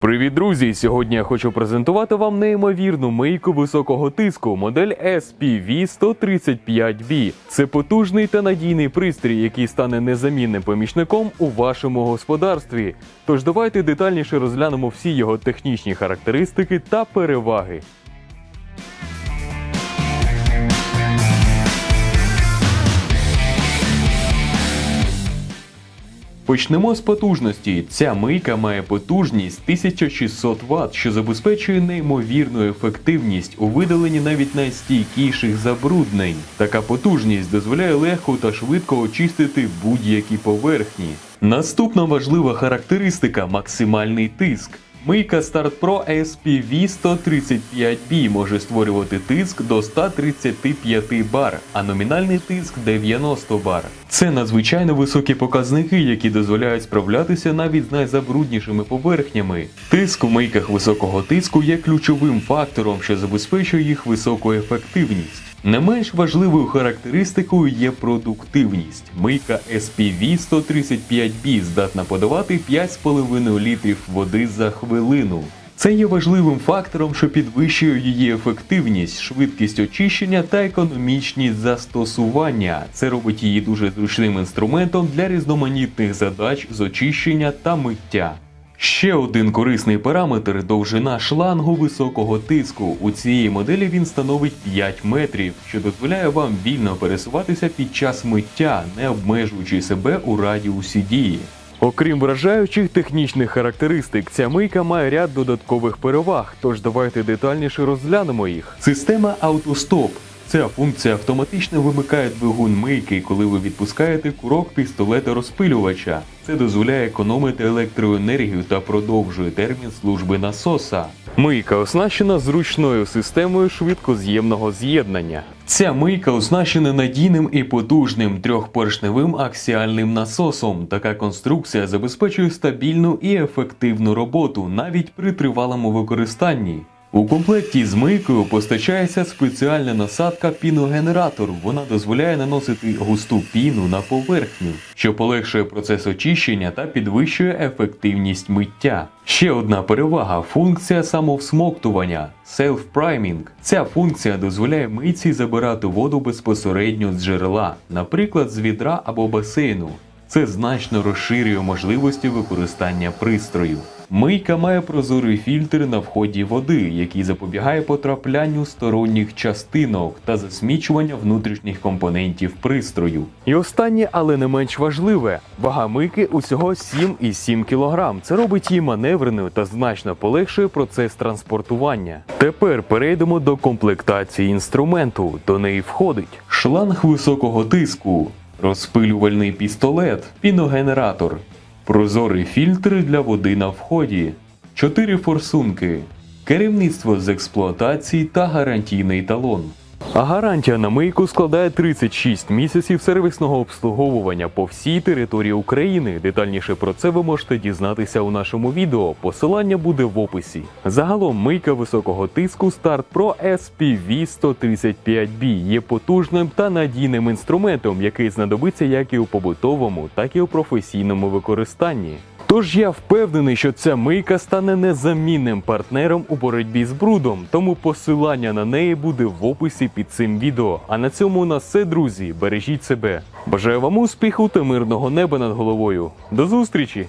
Привіт, друзі! Сьогодні я хочу презентувати вам неймовірну мийку високого тиску модель SPV 135B. Це потужний та надійний пристрій, який стане незамінним помічником у вашому господарстві. Тож давайте детальніше розглянемо всі його технічні характеристики та переваги. Почнемо з потужності. Ця мийка має потужність 1600 Вт, що забезпечує неймовірну ефективність у видаленні навіть найстійкіших забруднень. Така потужність дозволяє легко та швидко очистити будь-які поверхні. Наступна важлива характеристика максимальний тиск. Мийка Start Pro SPV 135B може створювати тиск до 135 бар, а номінальний тиск 90 бар. Це надзвичайно високі показники, які дозволяють справлятися навіть з найзабруднішими поверхнями. Тиск у мийках високого тиску є ключовим фактором, що забезпечує їх високу ефективність. Не менш важливою характеристикою є продуктивність. Мийка SPV 135B здатна подавати 5,5 літрів води за хвилину. Це є важливим фактором, що підвищує її ефективність, швидкість очищення та економічність застосування. Це робить її дуже зручним інструментом для різноманітних задач з очищення та миття. Ще один корисний параметр довжина шлангу високого тиску. У цієї моделі він становить 5 метрів, що дозволяє вам вільно пересуватися під час миття, не обмежуючи себе у радіусі дії. Окрім вражаючих технічних характеристик, ця мийка має ряд додаткових переваг, тож давайте детальніше розглянемо їх. Система автостоп. Ця функція автоматично вимикає двигун мийки, коли ви відпускаєте курок пістолета розпилювача. Це дозволяє економити електроенергію та продовжує термін служби насоса. Мийка оснащена зручною системою швидкоз'ємного з'єднання. Ця мийка оснащена надійним і потужним трьохпоршневим аксіальним насосом. Така конструкція забезпечує стабільну і ефективну роботу навіть при тривалому використанні. У комплекті з мийкою постачається спеціальна насадка піногенератор. Вона дозволяє наносити густу піну на поверхню, що полегшує процес очищення та підвищує ефективність миття. Ще одна перевага функція самовсмоктування self-priming. Ця функція дозволяє мийці забирати воду безпосередньо з джерела, наприклад, з відра або басейну. Це значно розширює можливості використання пристрою. Мийка має прозорий фільтр на вході води, який запобігає потраплянню сторонніх частинок та засмічування внутрішніх компонентів пристрою. І останнє, але не менш важливе, вага мийки усього 7,7 кг. Це робить її маневреною та значно полегшує процес транспортування. Тепер перейдемо до комплектації інструменту. До неї входить шланг високого тиску, розпилювальний пістолет, піногенератор, прозорий фільтр для води на вході, 4 форсунки, керівництво з експлуатації та гарантійний талон. А гарантія на мийку складає 36 місяців сервісного обслуговування по всій території України. Детальніше про це ви можете дізнатися у нашому відео. Посилання буде в описі. Загалом мийка високого тиску Start Pro SPV 135B є потужним та надійним інструментом, який знадобиться як і у побутовому, так і у професійному використанні. Тож я впевнений, що ця мийка стане незамінним партнером у боротьбі з брудом, тому посилання на неї буде в описі під цим відео. А на цьому у нас все, друзі. Бережіть себе. Бажаю вам успіху та мирного неба над головою. До зустрічі!